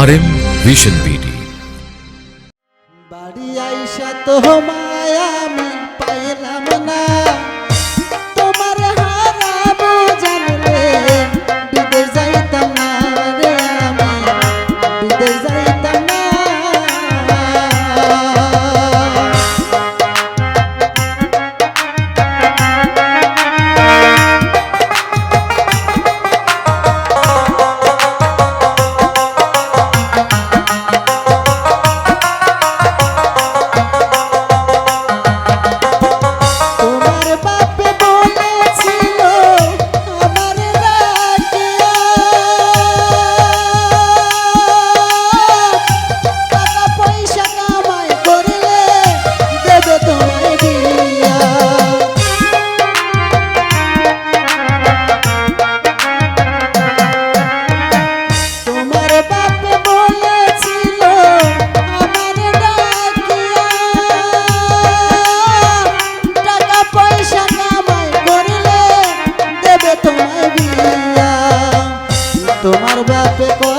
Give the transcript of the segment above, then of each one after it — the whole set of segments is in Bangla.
আর এম ভিশন বিডি বাড়ি আইসা তো মায়া আমি পাইলাম না।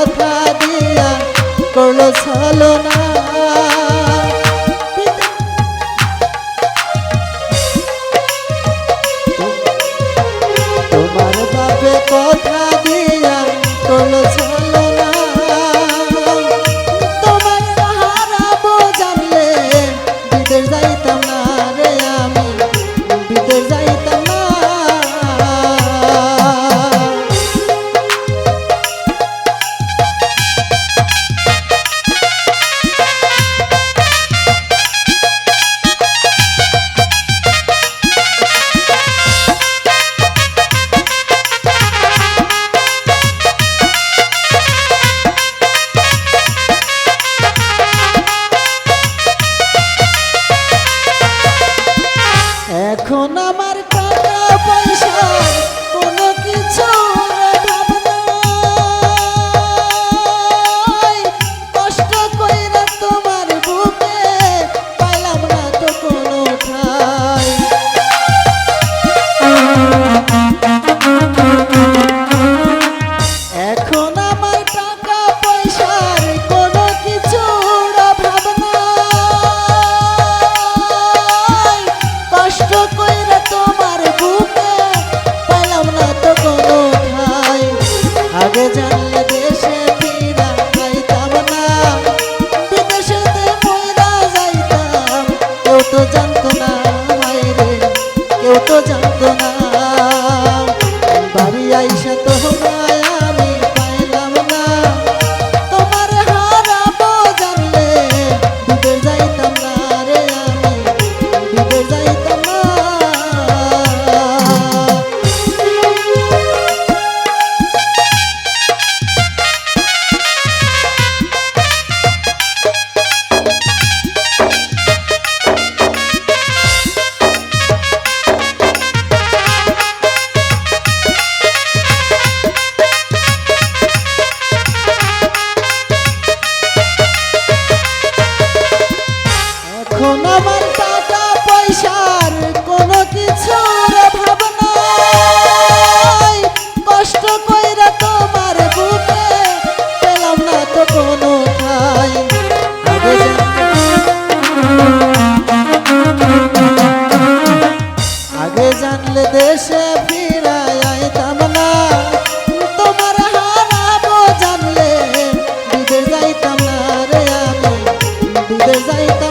কথা দিয়া করল ছলনা তোমার বাপে কথা দিয়া করল ছলনা তোমার বিদের যাইতাম না রে আমি। বিদের যাইতাম যাইতা